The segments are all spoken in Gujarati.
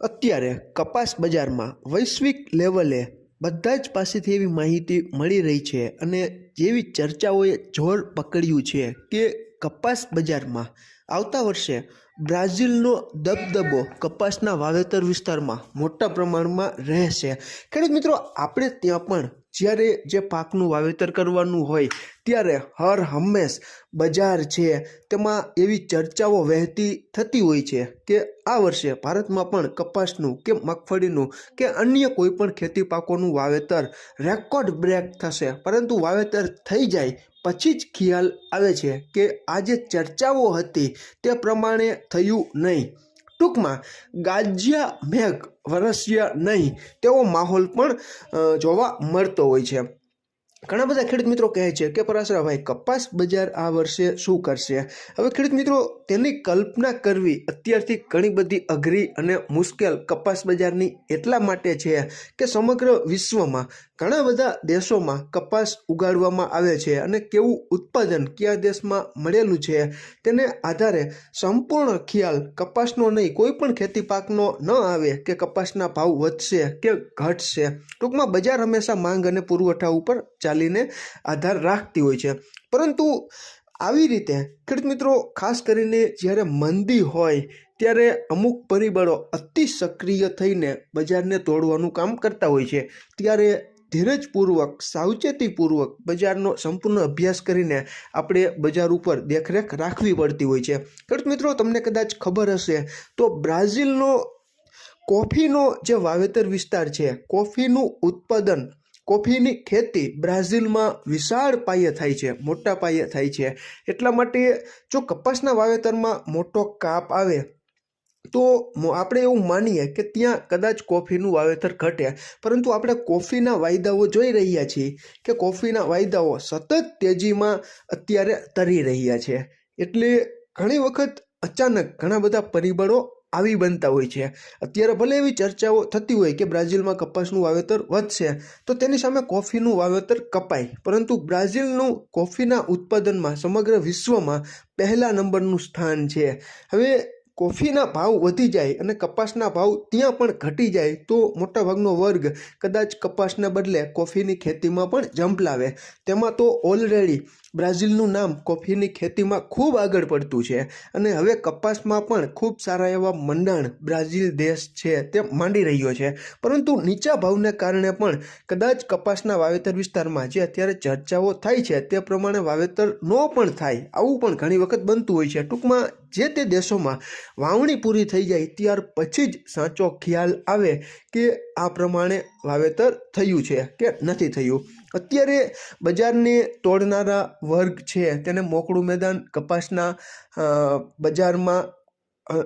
અત્યારે કપાસ બજારમાં વૈશ્વિક લેવલે બધા જ પાસેથી એવી માહિતી મળી રહી છે અને જેવી ચર્ચાઓએ જોર પકડ્યું છે કે કપાસ બજારમાં આવતા વર્ષે બ્રાઝિલનો દબદબો કપાસના વાવેતર વિસ્તારમાં મોટા પ્રમાણમાં રહેશે. ખેડૂત મિત્રો, આપણે ત્યાં પણ જ્યારે જે પાકનું વાવેતર કરવાનું હોય, ત્યારે હર હંમેશ બજાર છે તેમાં એવી ચર્ચાઓ વહેતી થતી હોય છે કે આ વર્ષે ભારતમાં પણ કપાસનું કે મગફળીનું કે અન્ય કોઈ પણ ખેતી પાકોનું વાવેતર રેકોર્ડ બ્રેક થશે. પરંતુ વાવેતર થઈ જાય પછી જ ખ્યાલ આવે છે કે આ જે ચર્ચાઓ હતી તે પ્રમાણે થયું નહીં. ટૂંકમાં ગાજ્યા મેઘ વરસ્યા નહીં તેવો માહોલ પણ જોવા મળતો હોય છે. ઘણા બધા ખેડૂત મિત્રો કહે છે કે પરાશરાભાઈ કપાસ બજાર આ વર્ષે શું કરશે? હવે ખેડૂત મિત્રો, તેની કલ્પના કરવી અત્યારથી ઘણી બધી અઘરી અને મુશ્કેલ કપાસ બજારની એટલા માટે છે કે સમગ્ર વિશ્વમાં ઘણા બધા દેશોમાં કપાસ ઉગાડવામાં આવે છે અને કેવું ઉત્પાદન કયા દેશમાં મળેલું છે તેને આધારે સંપૂર્ણ ખ્યાલ કપાસનો નહીં, કોઈ પણ ખેતી પાકનો ન આવે કે કપાસના ભાવ વધશે કે ઘટશે. ટૂંકમાં બજાર હંમેશા માંગ અને પુરવઠા ઉપર ચાલીને આધાર રાખતી હોય છે. પરંતુ આવી રીતે, ખેડૂત મિત્રો, ખાસ કરીને જ્યારે મંદી હોય, ત્યારે અમુક પરિબળો અતિ સક્રિય થઈને બજારને તોડવાનું કામ કરતા હોય છે. ત્યારે ધીરજપૂર્વક, સાવચેતીપૂર્વક બજારનો સંપૂર્ણ અભ્યાસ કરીને આપણે બજાર ઉપર દેખરેખ રાખવી પડતી હોય છે. ખેડૂત મિત્રો, તમને કદાચ ખબર હશે, તો બ્રાઝિલનો કોફીનો જે વાવેતર વિસ્તાર છે, કોફીનું ઉત્પાદન, કોફીની ખેતી બ્રાઝિલમાં વિશાળ પાયે થાય છે, મોટા પાયે થાય છે. એટલા માટે જો કપાસના વાવેતરમાં મોટો કાપ આવે તો આપણે એવું માનીએ કે ત્યાં કદાચ કોફીનું વાવેતર ઘટે. પરંતુ આપણે કોફીના વાયદાઓ જોઈ રહ્યા છીએ કે કોફીના વાયદાઓ સતત તેજીમાં અત્યારે તરી રહ્યા છે. એટલે ઘણી વખત અચાનક ઘણા બધા પરિબળો આવી બનતા હોય છે. અત્યારે ભલે એવી ચર્ચાઓ થતી હોય કે બ્રાઝિલમાં કપાસનું વાવેતર વધશે, તો તેની સામે કોફીનું વાવેતર કપાય. પરંતુ બ્રાઝિલનું કોફીના ઉત્પાદનમાં સમગ્ર વિશ્વમાં પહેલા નંબરનું સ્થાન છે. હવે કોફીના ભાવ વધી જાય અને કપાસના ભાવ ત્યાં પણ ઘટી જાય, તો મોટાભાગનો વર્ગ કદાચ કપાસના બદલે કોફીની ખેતીમાં પણ જંપલાવે તેમાં તો ઓલરેડી બ્રાઝિલનું નામ કોફીની ખેતીમાં ખૂબ આગળ પડતું છે અને હવે કપાસમાં પણ ખૂબ સારા એવા મંડાણ બ્રાઝિલ દેશ છે તે માંડી રહ્યો છે. પરંતુ નીચા ભાવને કારણે પણ કદાચ કપાસના વાવેતર વિસ્તારમાં જે અત્યારે ચર્ચાઓ થાય છે તે પ્રમાણે વાવેતર ન પણ થાય, આવું પણ ઘણી વખત બનતું હોય છે. ટૂંકમાં જે તે દેશોમાં વાવણી પૂરી થઈ જાય ત્યાર પછી જ સાચો ખ્યાલ આવે કે આ પ્રમાણે વાવેતર થયું છે કે નથી થયું. અત્યારે બજારને તોડનારા વર્ગ છે તેને મોકળું મેદાન કપાસના બજારમાં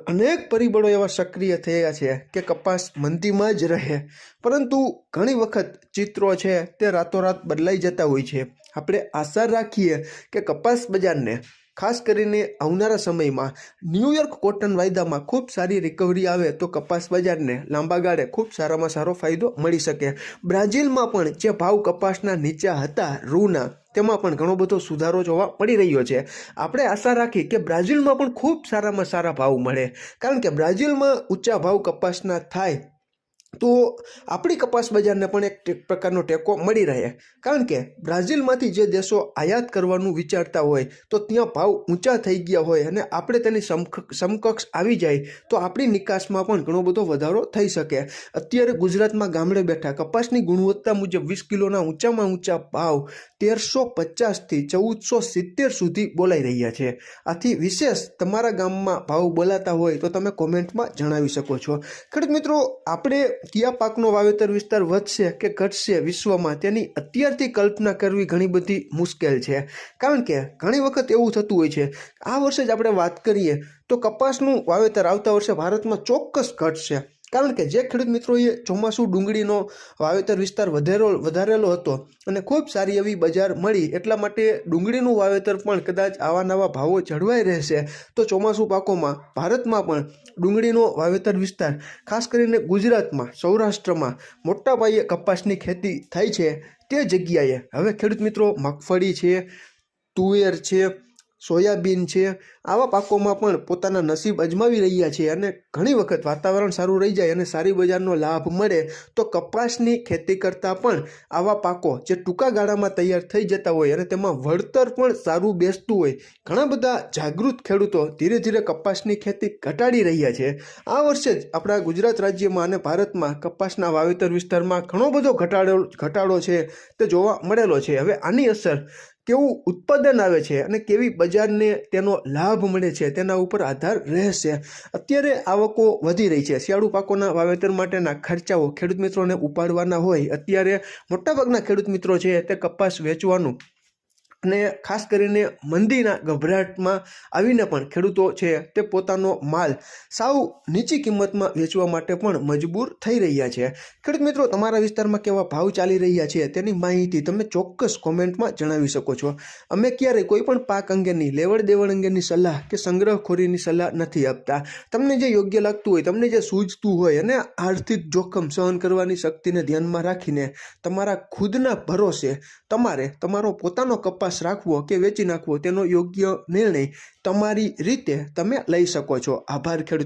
અનેક પરિબળો એવા સક્રિય થયા છે કે કપાસ મંદીમાં જ રહે. પરંતુ ઘણી વખત ચિત્રો છે તે રાતોરાત બદલાઈ જતા હોય છે. આપણે આશા રાખીએ કે કપાસ બજારને ખાસ કરીને આવનારા સમયમાં ન્યૂયોર્ક કોટન વાયદામાં ખૂબ સારી રિકવરી આવે તો કપાસ બજારને લાંબા ગાળે ખૂબ સારામાં સારો ફાયદો મળી શકે. બ્રાઝિલમાં પણ જે ભાવ કપાસના નીચા હતા, રૂના, તેમાં પણ ઘણો બધો સુધારો જોવા મળી રહ્યો છે. આપણે આશા રાખી કે બ્રાઝિલમાં પણ ખૂબ સારામાં સારા ભાવ મળે. કારણ કે બ્રાઝિલમાં ઊંચા ભાવ કપાસના થાય તો આપણી કપાસ બજારને પણ એક પ્રકારનો ટેકો મળી રહે. કારણ કે બ્રાઝિલમાંથી જે દેશો આયાત કરવાનું વિચારતા હોય, તો ત્યાં ભાવ ઊંચા થઈ ગયા હોય અને આપણે તેની સમકક્ષ આવી જાય, તો આપણી નિકાસમાં પણ ઘણો બધો વધારો થઈ શકે. અત્યારે ગુજરાતમાં ગામડે બેઠા કપાસની ગુણવત્તા મુજબ વીસ કિલોના ઊંચામાં ઊંચા ભાવ તેરસો પચાસથી ચૌદસો સિત્તેર સુધી બોલાઈ રહ્યા છે. આથી વિશેષ તમારા ગામમાં ભાવ બોલાતા હોય તો તમે કોમેન્ટમાં જણાવી શકો છો. ખેડૂત મિત્રો, આપણે કયા પાકનો વાવેતર વિસ્તાર વધશે કે ઘટશે વિશ્વમાં તેની અત્યારથી કલ્પના કરવી ઘણી બધી મુશ્કેલ છે. કારણ કે ઘણી વખત એવું થતું હોય છે, આ વર્ષે જ આપણે વાત કરીએ તો કપાસનું વાવેતર આવતા વર્ષે ભારતમાં ચોક્કસ ઘટશે. કારણ કે જે ખેડૂત મિત્રોએ ચોમાસું ડુંગળીનો વાવેતર વિસ્તાર વધારો વધારેલો હતો અને ખૂબ સારી એવી બજાર મળી, એટલા માટે ડુંગળીનું વાવેતર પણ કદાચ આવા નવા ભાવો જળવાઈ રહેશે. તો ચોમાસું પાકોમાં ભારતમાં પણ ડુંગળીનો વાવેતર વિસ્તાર, ખાસ કરીને ગુજરાતમાં, સૌરાષ્ટ્રમાં મોટા પાયે કપાસની ખેતી થાય છે તે જગ્યાએ. હવે ખેડૂત મિત્રો, મગફળી છે, તુવેર છે સોયાબીન છે. આવા પાકોમાં પણ પોતાના નસીબ અજમાવી રહ્યા છે અને ઘણી વખત વાતાવરણ સારું રહી જાય અને સારી બજારનો લાભ મળે તો કપાસની ખેતી કરતાં પણ આવા પાકો જે ટૂંકા ગાળામાં તૈયાર થઈ જતા હોય અને તેમાં વળતર પણ સારું બેસતું હોય, ઘણા બધા જાગૃત ખેડૂતો ધીરે ધીરે કપાસની ખેતી ઘટાડી રહ્યા છે. આ વર્ષે જ આપણા ગુજરાત રાજ્યમાં અને ભારતમાં કપાસના વાવેતર વિસ્તારમાં ઘણો બધો ઘટાડો ઘટાડો છે તે જોવા મળેલો છે. હવે આની અસર કેવું ઉત્પાદન આવે છે અને કેવી બજારને તેનો લાભ મળે છે, તેના ઉપર આધાર રહેશે. અત્યારે આવકો વધી રહી છે. શિયાળુ પાકોના વાવેતર માટેના ખર્ચાઓ ખેડૂત મિત્રોને ઉપાડવાના હોય. અત્યારે મોટાભાગના ખેડૂત મિત્રો છે તે કપાસ વેચવાનું અને ખાસ કરીને મંદીના ગભરાટમાં આવીને પણ ખેડૂતો છે તે પોતાનો માલ સાવ નીચી કિંમતમાં વેચવા માટે પણ મજબૂર થઈ રહ્યા છે. ખેડૂત મિત્રો, તમારા વિસ્તારમાં કેવા ભાવ ચાલી રહ્યા છે તેની માહિતી તમે ચોક્કસ કોમેન્ટમાં જણાવી શકો છો. અમે ક્યારેય કોઈ પણ પાક અંગેની લેવડ દેવડ અંગેની સલાહ કે સંગ્રહખોરીની સલાહ નથી આપતા. તમને જે યોગ્ય લાગતું હોય, તમને જે સૂઝતું હોય અને આર્થિક જોખમ સહન કરવાની શક્તિને ધ્યાનમાં રાખીને તમારા ખુદના ભરોસે તમારે તમારો પોતાનો કપાસ રાખવો કે વેચી નાખવો તેનો યોગ્ય નિર્ણય તમારી રીતે તમે લઈ શકો છો. આભાર ખેડૂત